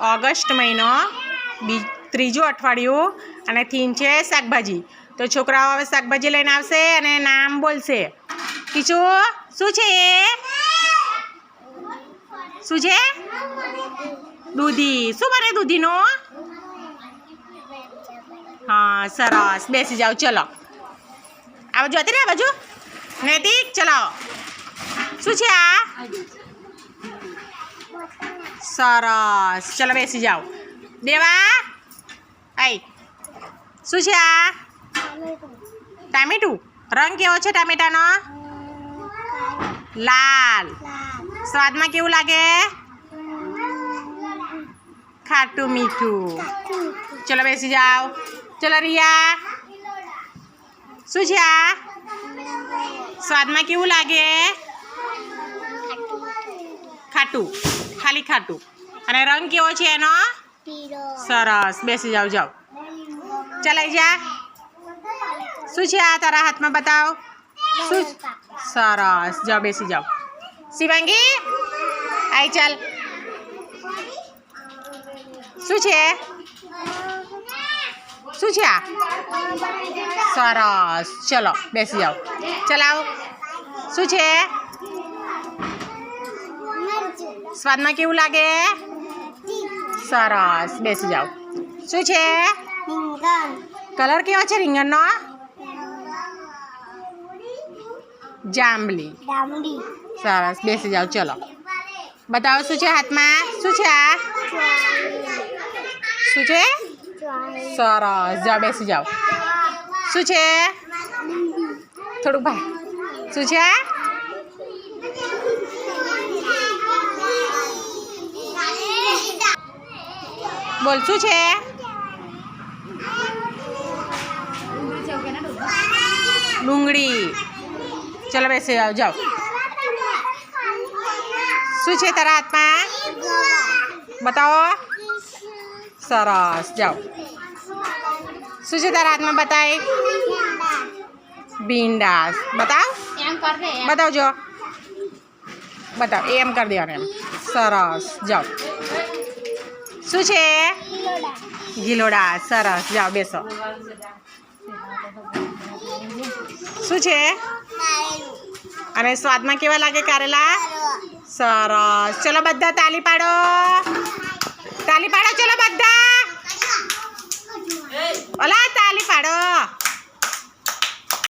August મહિનો, બી, ત્રીજું અઠવાડિયું અને થીમ છે શાકભાજી. તો છોકરાઓ હવે શાકભાજી લઈને આવશે અને નામ બોલશે. કીચુ શું છે શું છે? દૂધી. શું બને દૂધીનું? હા, સરસ. બેસી જાઓ, ચલો. આ બાજુ હતી ને, આ બાજુ? નૈતિક, ચલાવો. શું છે આ? સરસ. ચલો બેસી જાઓ. દેવા? આઈ. શું છે આ? ટામેટું? રંગ કેવો છે ટામેટાનો? લાલ. સ્વાદમાં કેવું લાગે? ખાટું મીઠું. ચલો બેસી જાઓ. ચલો રિયા. શું છે આ? સ્વાદમાં કેવું લાગે? ખાટું. ખાલી ખાટું. અને રંગ કેવો છે એનો? સરસ. બેસી જાઓ જાઓ. ચલાઈ જા. શું છે આ તારા હાથમાં બતાવ? શું સરસ. જાઓ બેસી જાઓ. શિવાંગી આઈ ચાલ. શું છે? શું છે આ? સરસ. ચલો બેસી જાઓ. ચલાવો. શું છે? સ્વાદમાં કેવું લાગે? સરસ. બેસી જાઓ. શું છે? કલર કેવો છે રીંગણનો? જાંબલી. સરસ. બેસી જાઓ. ચલો. બતાવો શું છે હાથમાં? શું છે આ? શું છે? સરસ. જાઓ, બેસી જાઓ. શું છે? થોડુંક ભાઈ શું છે? બોલ શું છે? ડુંગળી. ચલો બેસી જાઓ જાઓ. શું છે તારા હાથમાં? બતાવો. સરસ જાઓ. શું છે તારા હાથમાં બતાય? ભીંડા બતાવ. બતાવજો. બતાવ એમ કરી દેવાનું એમ. સરસ જાઓ. શું છે? ગિલોડા. સરસ. જાઓ, બેસો. શું છે? અને સ્વાદમાં કેવા લાગે કારેલા? સરસ. ચલો બધા તાલી પાડો. તાલી પાડો, ચલો બધા.